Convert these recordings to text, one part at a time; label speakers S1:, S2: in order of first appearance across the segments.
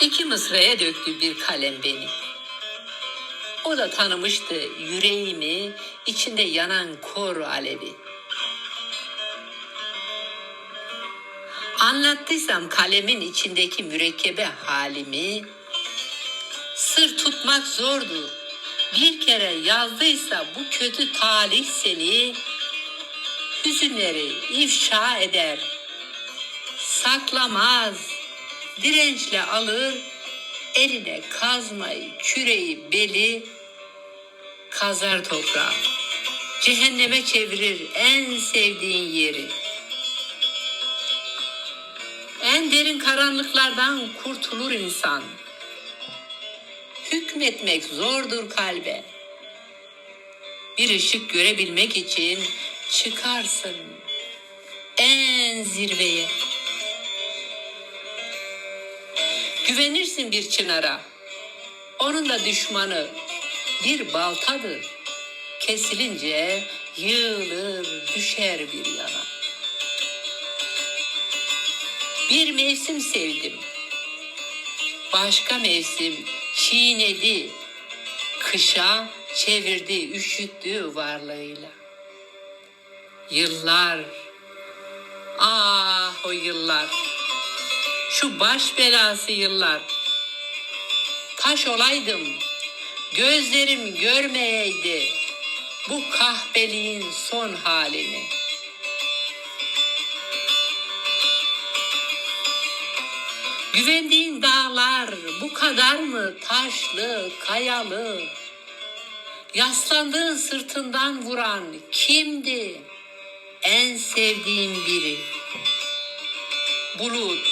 S1: İki mısraya döktü bir kalem beni. O da tanımıştı yüreğimi, içinde yanan kor alevi. Anlattıysam kalemin içindeki mürekkebe halimi, sır tutmak zordur. Bir kere yazdıysa bu kötü talih seni, hüzünleri ifşa eder. Saklamaz, dirençle alır, eline kazmayı, küreği, beli, kazar toprağı. Cehenneme çevirir en sevdiğin yeri. En derin karanlıklardan kurtulur insan. Hükmetmek zordur kalbe. Bir ışık görebilmek için çıkarsın en zirveye. Güvenirsin bir çınara. Onun da düşmanı bir baltadır. Kesilince yığılır, düşer bir yana. Bir mevsim sevdim. Başka mevsim çiğnedi. Kışa çevirdi, üşüttü varlığıyla. Yıllar, ah o yıllar. Şu baş belası yıllar. Taş olaydım, gözlerim görmeyeydi bu kahpeliğin son halini. Güvendiğin dağlar bu kadar mı taşlı, kayalı? Yaslandığın sırtından vuran kimdi? En sevdiğin biri. Bulut.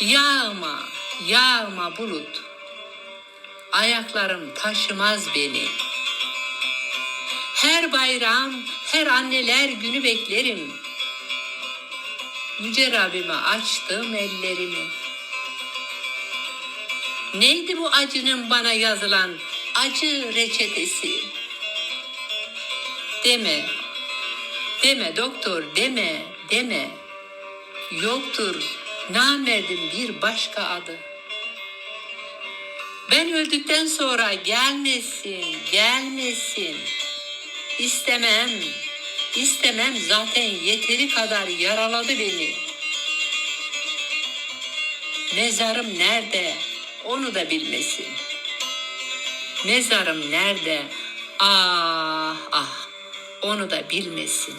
S1: Yağma, yağma bulut. Ayaklarım taşımaz beni. Her bayram, her anneler günü beklerim. Yüce Rabbime açtım ellerimi. Neydi bu acının bana yazılan acı reçetesi? Deme, deme doktor deme, deme. Yoktur namerdin bir başka adı. Ben öldükten sonra gelmesin, gelmesin. İstemem, istemem zaten yeteri kadar yaraladı beni. Mezarım nerede onu da bilmesin. Mezarım nerede ah ah onu da bilmesin.